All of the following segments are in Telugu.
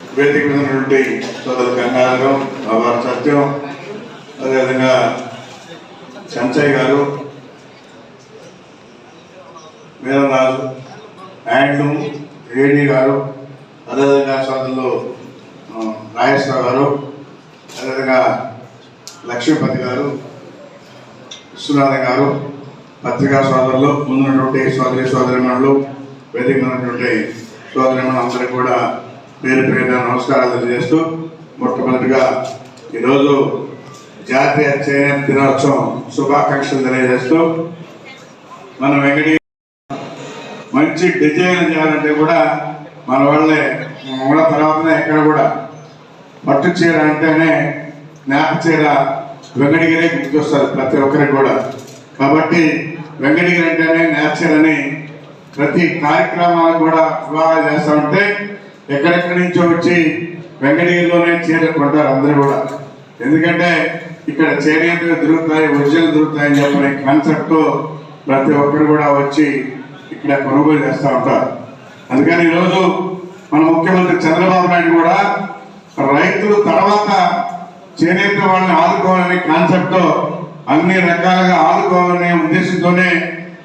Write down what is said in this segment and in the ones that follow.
వేదిక మీద ఉన్నటువంటి సోదరు గంగాధరం బాబారు సత్యం అదేవిధంగా సంచయ్ గారు వీరరాజు హ్యాండ్లూమ్ రెడ్డి గారు అదేవిధంగా సోదరులు ఆ, నాగేశ్వరరావు గారు అదేవిధంగా లక్ష్మీపతి గారు విశ్వనాథ్ గారు పత్రికా సోదరులు ముందున్నటువంటి సోదరి సోదరిమణులు వేదిక ఉన్నటువంటి సోదరిమణులు అందరికీ కూడా పేరు పేరున నమస్కారాలు తెలియజేస్తూ మొట్టమొదటిగా ఈరోజు జాతీయ చైనా దినోత్సవం శుభాకాంక్షలు తెలియజేస్తూ మన వెంకటి మంచి డిజైన్ చేయాలంటే కూడా మన వాళ్ళే మూల తర్వాతనే ఎక్కడ కూడా పట్టు చీర అంటేనే నేత చీర వెంకటగిరే గుర్తొస్తారు ప్రతి ఒక్కరికి కూడా. కాబట్టి వెంకటగిరి అంటేనే నేత ప్రతి కార్యక్రమాలు కూడా వివాహాలు చేస్తూ ఉంటే ఎక్కడెక్కడి నుంచో వచ్చి వెంకటగిరిలోనే చీరలు కొంటారు అందరూ కూడా. ఎందుకంటే ఇక్కడ చేనేతలు దొరుకుతాయి ఒరిజినల్ దొరుకుతాయని చెప్పిన కాన్సెప్ట్ ప్రతి ఒక్కరు కూడా వచ్చి ఇక్కడ కొనుగోలు చేస్తూ ఉంటారు. అందుకని ఈరోజు మన ముఖ్యమంత్రి చంద్రబాబు నాయుడు కూడా రైతులు తర్వాత చేనేత వాళ్ళని ఆదుకోవాలనే కాన్సెప్ట్తో అన్ని రకాలుగా ఆదుకోవాలనే ఉద్దేశంతోనే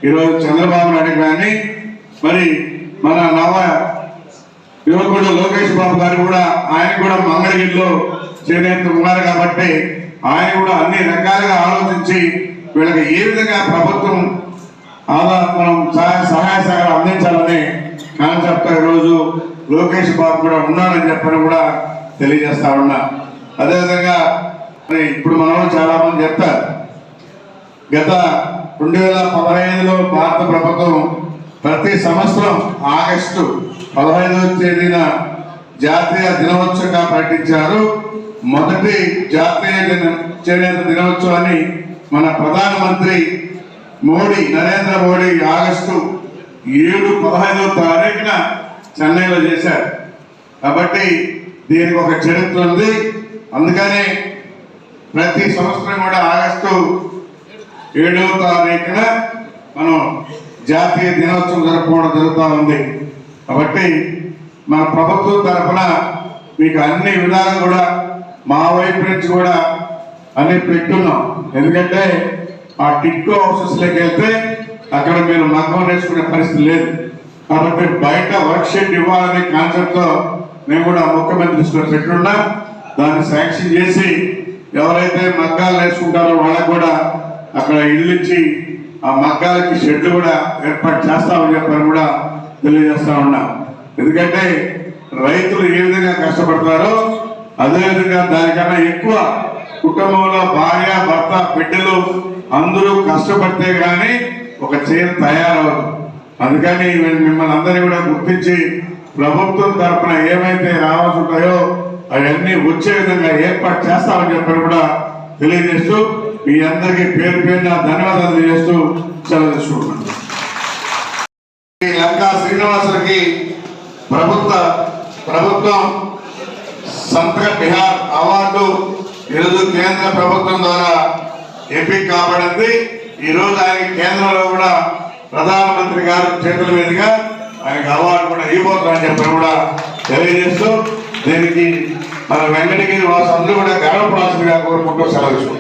ఈరోజు చంద్రబాబు నాయుడు కానీ మరి మన నవ యువకుడు లోకేష్ బాబు గారు కూడా ఆయన కూడా మంగళగిరిలో చేనేత ఉన్నారు కాబట్టి ఆయన కూడా అన్ని రకాలుగా ఆలోచించి వీళ్ళకి ఏ విధంగా ప్రభుత్వం ఆధార మనం సహాయ సహాయ సహకారం అందించాలని కాన్సెప్ట్ ఈరోజు లోకేష్ బాబు కూడా ఉన్నాడని చెప్పని కూడా తెలియజేస్తా ఉన్నా. అదేవిధంగా ఇప్పుడు మనం చాలా మంది చెప్తారు. గత రెండు వేల పదహైదులో భారత ప్రభుత్వం ప్రతి సంవత్సరం ఆగస్టు పదహైదవ తేదీన జాతీయ దినోత్సవంగా ప్రకటించారు. మొదటి జాతీయ దిన చేనేత దినోత్సవాన్ని మన ప్రధానమంత్రి మోడీ నరేంద్ర మోడీ ఆగస్టు ఏడు పదహైదవ తారీఖున చెన్నైలో చేశారు. కాబట్టి దీనికి ఒక చరిత్ర ఉంది. అందుకని ప్రతి సంవత్సరం కూడా ఆగస్టు ఏడవ తారీఖున మనం జాతీయ దినోత్సవం జరుపుకోవడం జరుగుతూ ఉంది. కాబట్టి మన ప్రభుత్వం తరఫున మీకు అన్ని విధాలు కూడా మా వైపు నుంచి కూడా అన్ని పెట్టున్నాం. ఎందుకంటే ఆ టిక్కో హౌసెస్లోకి వెళ్తే అక్కడ మీరు మగ్గం నేర్చుకునే పరిస్థితి లేదు. కాబట్టి బయట వర్క్ షెడ్ ఇవ్వాలనే కాన్సెప్ట్తో మేము కూడా ముఖ్యమంత్రి దృష్టిలో పెట్టున్నా దాన్ని శాంక్షన్ చేసి ఎవరైతే మగ్గాలు నేర్చుకుంటారో వాళ్ళకు కూడా అక్కడ ఇల్లు ఇచ్చి ఆ మగ్గాలకి షెడ్లు కూడా ఏర్పాటు చేస్తామని చెప్పని కూడా తెలియజేస్తా ఉన్నా. ఎందుకంటే రైతులు ఏ విధంగా కష్టపడతారో అదేవిధంగా దానికన్నా ఎక్కువ కుటుంబంలో భార్య భర్త బిడ్డలు అందరూ కష్టపడితే కానీ ఒక చీర తయారవదు. అందుకని మిమ్మల్ని అందరినీ కూడా గుర్తించి ప్రభుత్వం తరఫున ఏమైతే రావాల్సి ఉంటాయో అవన్నీ వచ్చే విధంగా ఏర్పాటు చేస్తామని చెప్పని కూడా తెలియజేస్తూ మీ అందరికీ పేరు పేరున ధన్యవాదాలు తెలియజేస్తూ సెలవు తీసుకుంటున్నాను. ఈ లంకా శ్రీనివాసులకి ప్రభుత్వ ప్రభుత్వం సంతక బిహార్ అవార్డు ఈరోజు కేంద్ర ప్రభుత్వం ద్వారా ఎంపిక కాబడింది. ఈ ఆయన కేంద్రంలో కూడా ప్రధానమంత్రి గారు చేతుల మీదుగా ఆయనకు అవార్డు కూడా ఇవ్వబోతుందని చెప్పి కూడా తెలియజేస్తూ దీనికి మన వెంకటగిరి వాసు అందరూ కూడా గర్వపడాల్సిందిగా కోరుకుంటూ సెలవు